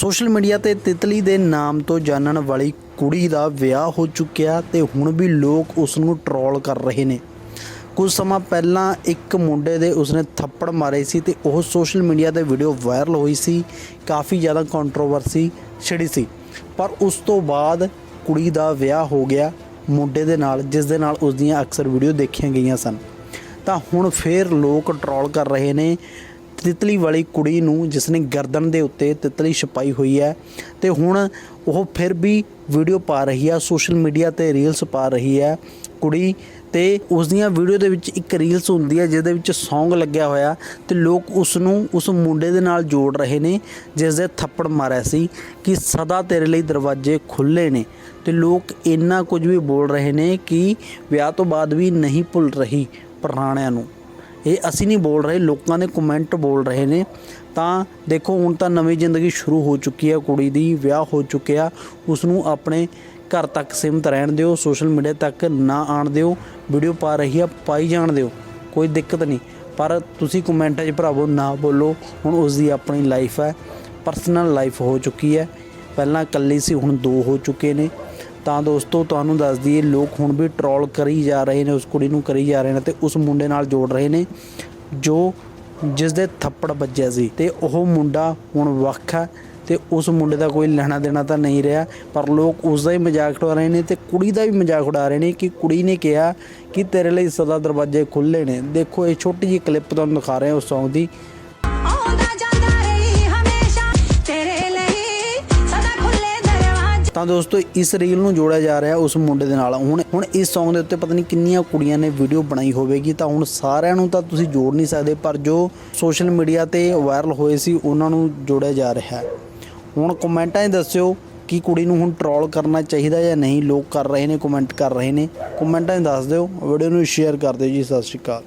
Social media ਤੇ ਤਿਤਲੀ ਦੇ ਨਾਮ ਤੋਂ ਜਾਣਨ ਵਾਲੀ ਕੁੜੀ ਦਾ ਵਿਆਹ ਹੋ ਚੁੱਕਿਆ ਤੇ ਹੁਣ ਵੀ ਲੋਕ ਉਸ ਨੂੰ ਟਰੋਲ ਕਰ ਰਹੇ ਨੇ। ਕੁਝ ਸਮਾਂ ਪਹਿਲਾਂ ਇੱਕ ਮੁੰਡੇ ਦੇ ਉਸਨੇ ਥੱਪੜ ਮਾਰੇ ਸੀ ਤੇ ਉਹ ਸੋਸ਼ਲ ਮੀਡੀਆ ਤੇ ਵੀਡੀਓ ਵਾਇਰਲ ਹੋਈ ਸੀ, ਕਾਫੀ ਜ਼ਿਆਦਾ ਕੰਟਰੋਵਰਸੀ ਛਿੜੀ ਸੀ। ਪਰ ਉਸ ਤੋਂ ਬਾਅਦ ਕੁੜੀ ਦਾ ਵਿਆਹ ਹੋ ਗਿਆ, ਮੁੰਡੇ ਦੇ ਨਾਲ, ਜਿਸ ਦੇ ਨਾਲ ਉਸ ਦੀਆਂ ਅਕਸਰ ਵੀਡੀਓ ਦੇਖੀਆਂ ਗਈਆਂ ਸਨ। ਤਾਂ ਹੁਣ ਫੇਰ ਲੋਕ ਟਰੋਲ ਕਰ ਰਹੇ ਨੇ। ਤਿਤਲੀ ਵਾਲੀ ਕੁੜੀ ਨੂੰ ਜਿਸ ਨੇ ਗਰਦਨ ਦੇ ਉੱਤੇ ਤਿਤਲੀ ਛਪਾਈ ਹੋਈ ਹੈ ਤੇ ਹੁਣ ਉਹ ਫਿਰ ਵੀ ਵੀਡੀਓ ਪਾ ਰਹੀ ਹੈ, ਸੋਸ਼ਲ ਮੀਡੀਆ ਤੇ ਰੀਲਸ ਪਾ ਰਹੀ ਹੈ ਕੁੜੀ ਤੇ ਉਸ ਦੀਆਂ ਵੀਡੀਓ ਦੇ ਵਿੱਚ ਇੱਕ ਰੀਲਸ ਹੁੰਦੀ ਹੈ ਜਿਹਦੇ ਵਿੱਚ Song ਲੱਗਿਆ ਹੋਇਆ ਤੇ ਲੋਕ ਉਸ ਨੂੰ ਉਸ ਮੁੰਡੇ ਦੇ ਨਾਲ ਜੋੜ ਰਹੇ ਨੇ ਜਿਸ ਦੇ ਥੱਪੜ ਮਾਰਿਆ ਸੀ ਕਿ ਸਦਾ ਤੇਰੇ ਲਈ ਦਰਵਾਜ਼ੇ ਖੁੱਲੇ ਨੇ ਤੇ ਲੋਕ ਇੰਨਾ ਕੁਝ ਵੀ ਬੋਲ ਰਹੇ ਨੇ ਕਿ ਵਿਆਹ ਤੋਂ ਬਾਅਦ ਵੀ ਨਹੀਂ ਭੁੱਲ ਰਹੀ ਪੁਰਾਣਿਆਂ ਨੂੰ। ਇਹ ਅਸੀਂ ਨਹੀਂ ਬੋਲ ਰਹੇ, ਲੋਕਾਂ ਦੇ ਕਮੈਂਟ ਬੋਲ ਰਹੇ ਨੇ। ਤਾਂ ਦੇਖੋ, ਹੁਣ ਤਾਂ ਨਵੀਂ ਜ਼ਿੰਦਗੀ ਸ਼ੁਰੂ ਹੋ ਚੁੱਕੀ ਹੈ ਕੁੜੀ ਦੀ ਵਿਆਹ ਹੋ ਚੁੱਕਿਆ ਉਸ ਨੂੰ ਆਪਣੇ ਘਰ ਤੱਕ ਸੀਮਤ ਰਹਿਣ ਦਿਓ ਸੋਸ਼ਲ ਮੀਡੀਆ ਤੱਕ ਨਾ ਆਣ ਦਿਓ ਵੀਡੀਓ ਪਾ ਰਹੀ ਆ, ਪਾਈ ਜਾਣ ਦਿਓ, ਕੋਈ ਦਿੱਕਤ ਨਹੀਂ। ਪਰ ਤੁਸੀਂ ਕਮੈਂਟਾਂ 'ਚ ਭਰਾਵੋ, ਨਾ ਬੋਲੋ, ਹੁਣ ਉਸ ਦੀ ਆਪਣੀ ਲਾਈਫ ਹੈ ਪਰਸਨਲ ਲਾਈਫ ਹੋ ਚੁੱਕੀ ਹੈ। ਪਹਿਲਾਂ ਇਕੱਲੀ ਸੀ, ਹੁਣ ਦੋ ਹੋ ਚੁੱਕੇ ਨੇ। ਤਾਂ ਦੋਸਤੋ, ਤੁਹਾਨੂੰ ਦੱਸ ਦਈਏ, ਲੋਕ ਹੁਣ ਵੀ ਟਰੋਲ ਕਰੀ ਜਾ ਰਹੇ ਨੇ, ਉਸ ਕੁੜੀ ਨੂੰ ਕਰੀ ਜਾ ਰਹੇ ਨੇ ਤੇ ਉਸ ਮੁੰਡੇ ਨਾਲ ਜੋੜ ਰਹੇ ਨੇ, ਜੋ ਜਿਸ ਦੇ ਥੱਪੜ ਵੱਜਿਆ ਸੀ ਤੇ ਉਹ ਮੁੰਡਾ ਹੁਣ ਵੱਖ ਹੈ ਤੇ ਉਸ ਮੁੰਡੇ ਦਾ ਕੋਈ ਲੈਣਾ ਦੇਣਾ ਤਾਂ ਨਹੀਂ ਰਿਹਾ, ਪਰ ਲੋਕ ਉਸ ਦਾ ਹੀ ਮਜ਼ਾਕ ਉਡਾ ਰਹੇ ਨੇ ਤੇ ਕੁੜੀ ਦਾ ਵੀ ਮਜ਼ਾਕ ਉਡਾ ਰਹੇ ਨੇ ਕਿ ਕੁੜੀ ਨੇ ਕਿਹਾ ਕਿ ਤੇਰੇ ਲਈ ਸਦਾ ਦਰਵਾਜ਼ੇ ਖੁੱਲੇ ਨੇ। ਦੇਖੋ, ਇਹ ਛੋਟੀ ਜਿਹੀ ਕਲਿੱਪ ਤੁਹਾਨੂੰ ਦਿਖਾ ਰਹੇ ਹਾਂ ਉਸ Song ਦੀ। ਤਾਂ ਦੋਸਤੋ ਇਸ ਰੀਲ ਨੂੰ ਜੋੜਿਆ ਜਾ ਰਿਹਾ ਉਸ ਮੁੰਡੇ ਦੇ ਨਾਲ। ਹੁਣ ਹੁਣ ਇਸ Song ਦੇ ਉੱਤੇ ਪਤਾ ਨਹੀਂ ਕਿੰਨੀਆਂ ਕੁੜੀਆਂ ਨੇ ਵੀਡੀਓ ਬਣਾਈ ਹੋਵੇਗੀ, ਤਾਂ ਹੁਣ ਸਾਰਿਆਂ ਨੂੰ ਤਾਂ ਤੁਸੀਂ ਜੋੜ ਨਹੀਂ ਸਕਦੇ, ਪਰ ਜੋ ਸੋਸ਼ਲ ਮੀਡੀਆ ਤੇ ਵਾਇਰਲ ਹੋਏ ਸੀ, ਉਹਨਾਂ ਨੂੰ ਜੋੜਿਆ ਜਾ ਰਿਹਾ ਹੈ। ਹੁਣ ਕਮੈਂਟਾਂ 'ਚ ਦੱਸਿਓ ਕਿ ਕੁੜੀ ਨੂੰ ਹੁਣ ਟਰੋਲ ਕਰਨਾ ਚਾਹੀਦਾ ਜਾਂ ਨਹੀਂ, ਲੋਕ ਕਰ ਰਹੇ ਨੇ ਕਮੈਂਟ ਕਰ ਰਹੇ ਨੇ। ਕਮੈਂਟਾਂ 'ਚ ਦੱਸ ਦਿਓ ਵੀਡੀਓ ਨੂੰ ਸ਼ੇਅਰ ਕਰ ਦਿਓ ਜੀ, ਸਤਿ ਸ਼੍ਰੀ ਅਕਾਲ।